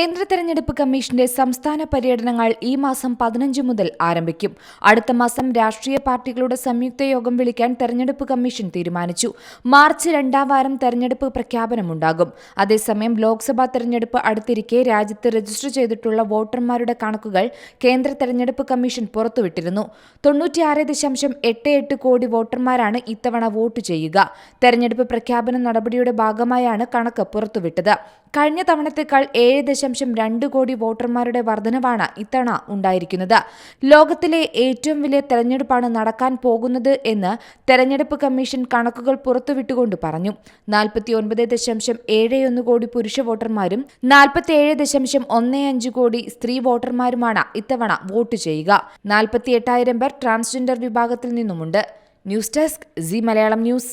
കേന്ദ്ര തെരഞ്ഞെടുപ്പ് കമ്മീഷന്റെ സംസ്ഥാന പര്യടനങ്ങൾ ഈ മാസം പതിനഞ്ച് മുതൽ ആരംഭിക്കും. അടുത്ത മാസം രാഷ്ട്രീയ പാർട്ടികളുടെ സംയുക്ത യോഗം വിളിക്കാൻ തെരഞ്ഞെടുപ്പ് കമ്മീഷൻ തീരുമാനിച്ചു. മാർച്ച് രണ്ടാം വാരം തെരഞ്ഞെടുപ്പ് പ്രഖ്യാപനമുണ്ടാകും. അതേസമയം ലോക്സഭാ തെരഞ്ഞെടുപ്പ് അടുത്തിരിക്കെ രാജ്യത്ത് രജിസ്റ്റർ ചെയ്തിട്ടുള്ള വോട്ടർമാരുടെ കണക്കുകൾ കേന്ദ്ര തെരഞ്ഞെടുപ്പ് കമ്മീഷൻ പുറത്തുവിട്ടിരുന്നു. തൊണ്ണൂറ്റിയാറ് ദശാംശം എട്ട് എട്ട് കോടി വോട്ടർമാരാണ് ഇത്തവണ വോട്ട് ചെയ്യുക. തെരഞ്ഞെടുപ്പ് പ്രഖ്യാപന നടപടിയുടെ ഭാഗമായാണ് കണക്ക് പുറത്തുവിട്ടത്. കഴിഞ്ഞ തവണത്തേക്കാൾ ഏഴ് ദശാംശം രണ്ട് കോടി വോട്ടർമാരുടെ വർധനവാണ് ഇത്തവണ ഉണ്ടായിരിക്കുന്നത്. ലോകത്തിലെ ഏറ്റവും വലിയ തെരഞ്ഞെടുപ്പാണ് നടക്കാൻ പോകുന്നത് എന്ന് തെരഞ്ഞെടുപ്പ് കമ്മീഷൻ കണക്കുകൾ പുറത്തുവിട്ടുകൊണ്ട് പറഞ്ഞു. നാൽപ്പത്തിയൊൻപത് ദശാംശം ഏഴ് ഒന്ന് കോടി പുരുഷ വോട്ടർമാരും നാൽപ്പത്തിയേഴ് ദശാംശം ഒന്ന് അഞ്ച് കോടി സ്ത്രീ വോട്ടർമാരുമാണ് ഇത്തവണ വോട്ട് ചെയ്യുക. നാൽപ്പത്തി എട്ടായിരം പേർ ട്രാൻസ്ജെൻഡർ വിഭാഗത്തിൽ നിന്നുമുണ്ട്. News desk C Malayalam news.